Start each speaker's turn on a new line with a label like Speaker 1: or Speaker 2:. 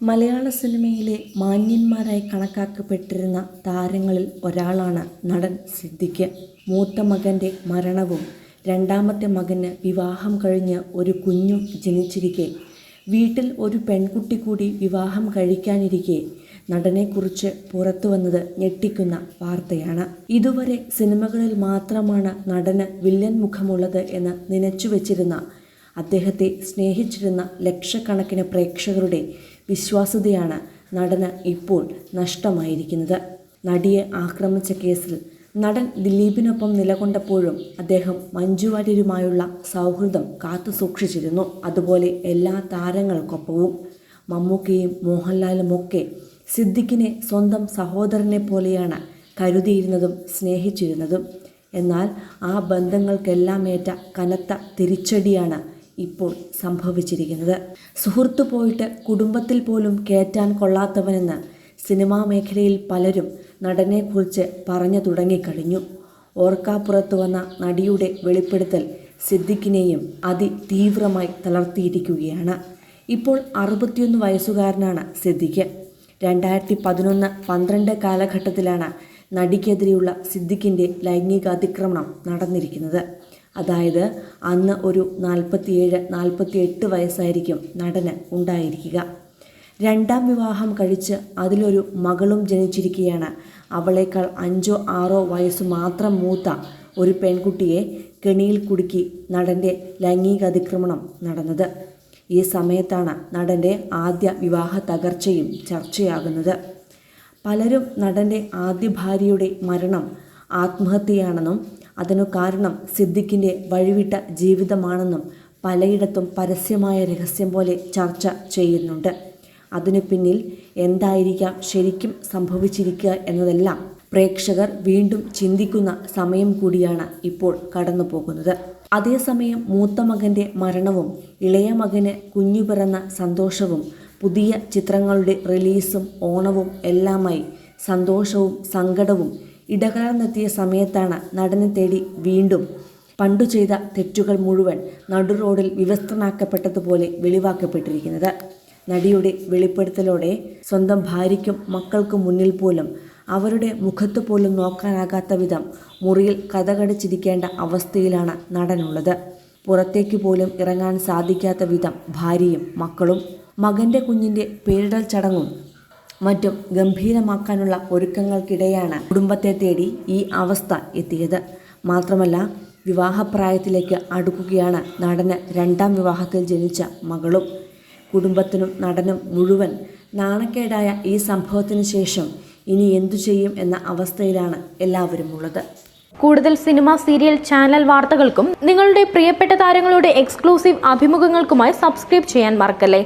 Speaker 1: മലയാള സിനിമയിലെ മാന്യന്മാരായി കണക്കാക്കപ്പെട്ടിരുന്ന താരങ്ങളിൽ ഒരാളാണ് നടൻ സിദ്ദിഖ്. മൂത്ത മകന്റെ മരണവും രണ്ടാമത്തെ മകന് വിവാഹം കഴിഞ്ഞ് ഒരു കുഞ്ഞും ജനിച്ചിരിക്കെ. വീട്ടിൽ ഒരു പെൺകുട്ടി കൂടി വിവാഹം കഴിക്കാനിരിക്കെ നടനെക്കുറിച്ച് പുറത്തു വന്നത് ഞെട്ടിക്കുന്ന വാർത്തയാണ്. ഇതുവരെ സിനിമകളിൽ മാത്രമാണ് നടന് വില്ലൻ മുഖമുള്ളത് എന്ന് നനച്ചു അദ്ദേഹത്തെ സ്നേഹിച്ചിരുന്ന ലക്ഷക്കണക്കിന് പ്രേക്ഷകരുടെ വിശ്വാസ്യതയാണ് നടന് ഇപ്പോൾ നഷ്ടമായിരിക്കുന്നത്. നടിയെ ആക്രമിച്ച കേസിൽ നടൻ ദിലീപിനൊപ്പം നിലകൊണ്ടപ്പോഴും അദ്ദേഹം മഞ്ജുവാര്യരുമായുള്ള സൗഹൃദം കാത്തു സൂക്ഷിച്ചിരുന്നു. അതുപോലെ എല്ലാ താരങ്ങൾക്കൊപ്പവും മമ്മൂക്കയും മോഹൻലാലുമൊക്കെ സിദ്ദിഖിനെ സ്വന്തം സഹോദരനെ പോലെയാണ് കരുതിയിരുന്നതും സ്നേഹിച്ചിരുന്നതും. എന്നാൽ ആ ബന്ധങ്ങൾക്കെല്ലാം ഏറ്റ കനത്ത തിരിച്ചടിയാണ് ഇപ്പോൾ സംഭവിച്ചിരിക്കുന്നത്. സുഹൃത്തു പോയിട്ട് കുടുംബത്തിൽ പോലും കയറ്റാൻ കൊള്ളാത്തവനെന്ന് സിനിമാ മേഖലയിൽ പലരും നടനെക്കുറിച്ച് പറഞ്ഞു തുടങ്ങിക്കഴിഞ്ഞു. ഓർക്കാപ്പുറത്ത് വന്ന നടിയുടെ വെളിപ്പെടുത്തൽ സിദ്ദിഖിനെയും അതിതീവ്രമായി തളർത്തിയിരിക്കുകയാണ്. ഇപ്പോൾ അറുപത്തിയൊന്ന് വയസ്സുകാരനാണ് സിദ്ദിഖ്. രണ്ടായിരത്തി പതിനൊന്ന് പന്ത്രണ്ട് കാലഘട്ടത്തിലാണ് നടിക്കെതിരെയുള്ള സിദ്ദിഖിന്റെ ലൈംഗിക അതിക്രമണം നടന്നിരിക്കുന്നത്. അതായത് അന്ന് ഒരു നാൽപ്പത്തിയേഴ് നാൽപ്പത്തിയെട്ട് വയസ്സായിരിക്കും നടന് ഉണ്ടായിരിക്കുക. രണ്ടാം വിവാഹം കഴിച്ച് അതിലൊരു മകളും ജനിച്ചിരിക്കുകയാണ്. അവളേക്കാൾ അഞ്ചോ ആറോ വയസ്സ് മാത്രം മൂത്ത ഒരു പെൺകുട്ടിയെ കെണിയിൽ കുടുക്കി നടന്റെ ലൈംഗിക അതിക്രമണം നടന്നത്. ഈ സമയത്താണ് നടന്റെ ആദ്യ വിവാഹ തകർച്ചയും ചർച്ചയാകുന്നത്. പലരും നടന്റെ ആദ്യ ഭാര്യയുടെ മരണം ആത്മഹത്യയാണെന്നും അതിനു കാരണം സിദ്ദിഖിന്റെ വഴിവിട്ട ജീവിതമാണെന്നും പലയിടത്തും പരസ്യമായ രഹസ്യം പോലെ ചർച്ച ചെയ്യുന്നുണ്ട്. അതിനു പിന്നിൽ എന്തായിരിക്കാം ശരിക്കും സംഭവിച്ചിരിക്കുക എന്നതെല്ലാം പ്രേക്ഷകർ വീണ്ടും ചിന്തിക്കുന്ന സമയം കൂടിയാണ് ഇപ്പോൾ കടന്നു പോകുന്നത് അതേസമയം മൂത്ത മകന്റെ മരണവും ഇളയ മകന് കുഞ്ഞു പിറന്ന സന്തോഷവും പുതിയ ചിത്രങ്ങളുടെ റിലീസും ഓണവും എല്ലാമായി സന്തോഷവും സങ്കടവും ഇടകലർന്നെത്തിയ സമയത്താണ് നടനെ തേടി വീണ്ടും പണ്ടു ചെയ്ത തെറ്റുകൾ മുഴുവൻ നടു റോഡിൽ വിവസ്ത്രനാക്കപ്പെട്ടതുപോലെ വെളിവാക്കപ്പെട്ടിരിക്കുന്നത്. നടിയുടെ വെളിപ്പെടുത്തലോടെ സ്വന്തം ഭാര്യയ്ക്കും മക്കൾക്കും മുന്നിൽ പോലും അവരുടെ മുഖത്ത് പോലും നോക്കാനാകാത്ത വിധം മുറിയിൽ കഥകടിച്ചിരിക്കേണ്ട അവസ്ഥയിലാണ് നടനുള്ളത്. പുറത്തേക്ക് പോലും ഇറങ്ങാൻ സാധിക്കാത്ത വിധം ഭാര്യയും മക്കളും മകന്റെ കുഞ്ഞിന്റെ പേരിടൽ ചടങ്ങും മറ്റും ഗംഭീരമാക്കാനുള്ള ഒരുക്കങ്ങൾക്കിടെയാണ് കുടുംബത്തെ തേടി ഈ അവസ്ഥ എത്തിയത്. മാത്രമല്ല വിവാഹപ്രായത്തിലേക്ക് അടുക്കുകയാണ് നടന് രണ്ടാം വിവാഹത്തിൽ ജനിച്ച മകളും. കുടുംബത്തിനും നടനും മുഴുവൻ നാണക്കേടായ ഈ സംഭവത്തിന് ശേഷം ഇനി എന്തു ചെയ്യും എന്ന അവസ്ഥയിലാണ് എല്ലാവരും ഉള്ളത്
Speaker 2: കൂടുതൽ സിനിമ സീരിയൽ ചാനൽ വാർത്തകൾക്കും നിങ്ങളുടെ പ്രിയപ്പെട്ട താരങ്ങളുടെ എക്സ്ക്ലൂസീവ് അഭിമുഖങ്ങൾക്കുമായി സബ്സ്ക്രൈബ് ചെയ്യാൻ മറക്കല്ലേ?